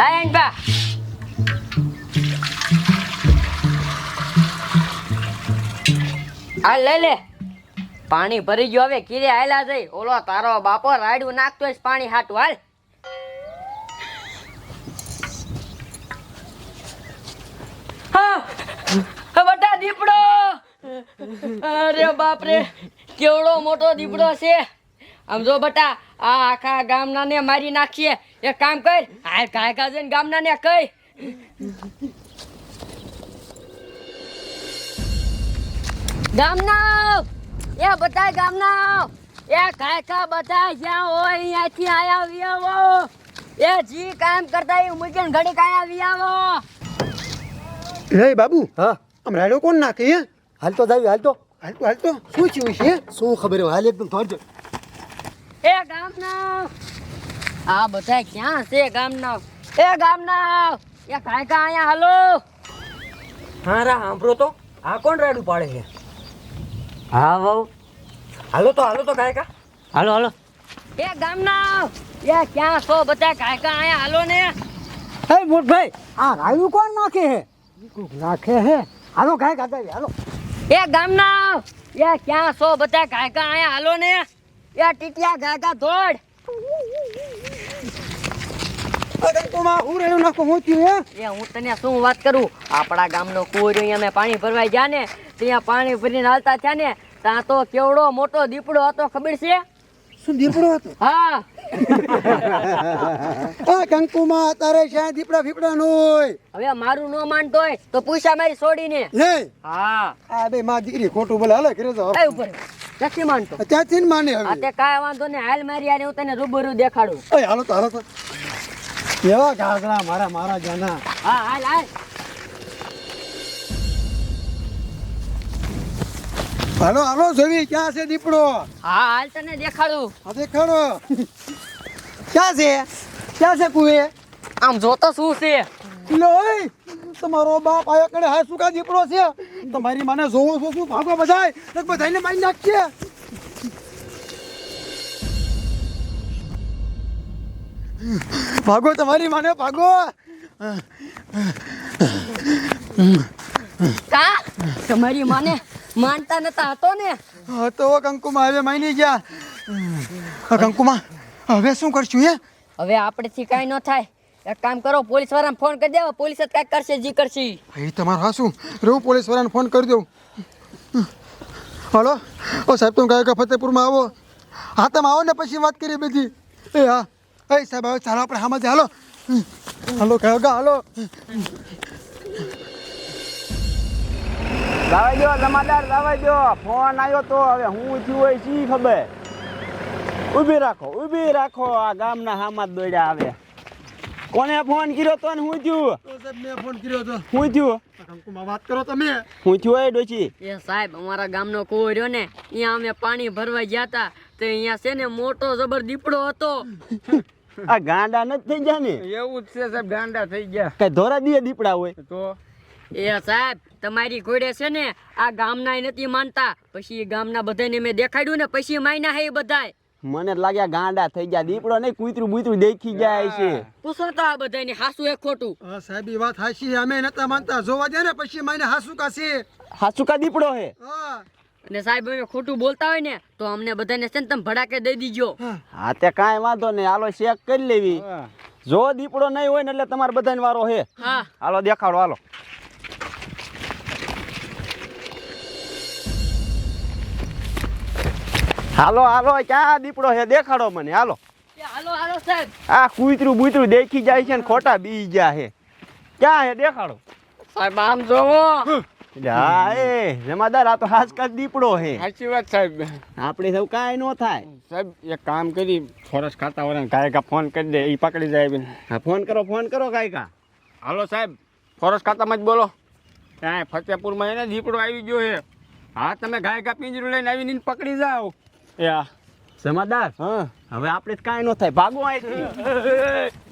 આઈન પા આ લઈ લે. પાણી ભરી ગયો હવે કીરે આયલા જઈ. ઓલો તારો બાપો રાડ્યું નાખતો હોય પાણી હાટું. હાલ. હા, બટા દીપડો. અરે બાપરે કેવડો મોટો દીપડો છે. આમ જો બટા આ આખા ગામના ને મારી નાખીએ. એક કામ કર હાલ કાય કાજન જઈને ગામના ને કઈ. ગામના એ બધા ગામના એ કાય કા બધા જ્યાં હોય અહીંયાથી આયા વિયાવો એ જી કામ કરતા એ મુકેન ઘડી કાયા વિયાવો હે બાબુ હા. આમ રાડો કોણ નાખે હે? હાલ તો જાવી હાલ તો. હાલ તો હાલ તો. શું થયું છે? શું ખબર હાલ એકદમ થોડજો એ ગામના. આ બધા ક્યાં છે ગામના? એ ગામના. એ કાય કા અહીંયા હાલો. હા રા સાંભળો તો. આ કોણ રાડું પાડે છે? હા વહુ. હાલો તો હાલો તો કાંઈ કા. હાલો હાલો. એ ગામના. એ ક્યાં છો બધા? કાય કા અહીંયા હાલો ને. હે મોટભાઈ આ રાયુ કોણ નાખે હે નાખે હે હાલો કાંઈ હાલો. એ ગામના. એ ક્યાં છો બધા? કાય કા અહીંયા હાલો ને. એ ટીટિયા ગાગા દોડ અરે હું રાડો નાખો હું થયું હે? હું તને શું વાત કરું? આપણા ગામનો કુવો અહીંયા પાણી ભરવાઈ ગયા ને ત્યાં પાણી ભરીને હાલતા થયા ને ત્યાં તો કેવડો મોટો દીપડો હતો ખબર છે? શું દીપડો હતો? હા. આ કંકુમાં તારે શ્યાં દીપડા ફીપડા નો હોય. હવે મારું ન માનતો હોય તો પૂછા મારી છોડીને હા. આ બે માં દીકરી ખોટું બોલે હાલે કરે તો ઉપર. નથી માનતો ત્યાંથી જ માને હવે. તે કાંઈ વાંધો ને હાલ મારી આને હું તને રૂબરૂ દેખાડું. ઓય હાલો તો હાલો તો. એવા ગાગરા મારા મારા જાના. હા હાલ હાલ. હાલો હાલો જોવી. ક્યાં છે દીપડો? હા હાલ તને દેખાડું. હા દેખાડો. ક્યાં છે? ક્યાં છે કુએ આમ જોતો શું છે? લોય તમારો બાપ આયો કડે. હા સુકા દીપડો છે? તમારી માને જોવો છો શું ભાગો બધાય? બધાને બધાયને મારી નાખીએ. ભાગો તમારી માને ભાગો. કા? તમારી માને માનતા નતા હતો ને? હતો તો કંકુમાં હવે માની ગયા. કંકુમાં હવે શું કરશું હે? હવે આપણેથી કાંઈ ન થાય. એક કામ કરો પોલીસ વાળાને ફોન કરી દેવો. પોલીસ જ કાંઈક કરશે જી કરશે. એ તમારું હા શું રહું પોલીસ વાળાને ફોન કરી દઉં. હલો? ઓ સાહેબ તમે કહે કે ફતેપુરમાં આવો. હા તમે આવો ને પછી વાત કરીએ બધી એ હા. એ સાહેબ હવે ચાલો આપણે હામાં હાલો. હાલો કહો કે હાલો. લાવા દો જમાદાર લાવા દો ફોન આવ્યો તો હવે હું થયું હોય શી ખબર. ઊભી રાખો ઊભી રાખો. આ ગામના હામાં જ દોડ્યા આવે. કોને ફોન કર્યો તો ને હું થયું? તો સાહેબ મેં ફોન કર્યો હું થયું? કંકુમાં વાત કરો તમે. હું થયું એ સાહેબ અમારા ગામનો કૂવો રહ્યો ને અહીંયા અમે પાણી ભરવા ગયા હતા તો અહીંયા છે ને મોટો જબર દીપડો હતો. આ ગાંડા નથી થઈ ગયા ને? એવું જ છે સાહેબ ગાંડા થઈ ગયા. કઈ ધોરા દીએ દીપડા હોય? તો? એ સાહેબ તમારી ઘોડે છે ને આ ગામના નથી માનતા. પછી એ ગામના બધાને મેં દેખાડ્યું ને પછી માયના હે બધાય. મને લાગ્યા ગાંડા થઈ ગયા. દીપડો નહીં કૂતરું બૂતરું દેખી જાય છે. પૂછો તો આ બધાને હાસુ એ ખોટું. હા સાહેબ એ વાત હાસી અમે નતા માનતા. જોવા જાય ને પછી મને હાસુ કાશે હાસુ કા દીપડો હે હા. અને સાહેબ અમે ખોટું બોલતા હોય ને તો અમને બધાને છે ને તમે ભડાકે દઈ દીજો. હા. તે કાંઈ વાંધો નહીં. હાલો ચેક કરી લેવી. જો દીપડો નહીં હોય ને એટલે તમારે બધાને વારો હે હા. હાલો દેખાડો હાલો. હાલો હાલો ક્યાં દીપડો છે? દેખાડો મને હાલો. હાલો હાલો સાહેબ. આ કૂતરું બૂતરું દેખી જાય છે ને ખોટા બી ગયા છે. ક્યાં છે? દેખાડો. સાહેબ આમ જોવો. એ જમાદાર આ તો દીપડો છે. સાચી વાત સાહેબ. આપણે સૌ કાંઈ ન થાય. સાહેબ એક કામ કરી ફોરેસ્ટ ખાતા વાળાને કાંઈ ફોન કરી દે એ પકડી જાય હા ફોન કરો ફોન કરો કાંઈ હાલો સાહેબ ફોરેસ્ટ ખાતામાં જ બોલો. ત્યાં ફતેપુરમાં એને દીપડો આવી ગયો છે. હા તમે ગાયકા પિંજરું લઈને આવીને પકડી જાઓ. એ હા જમાદાર હા. હવે આપણે કાંઈ ન થાય. ભાગો અહીંથી.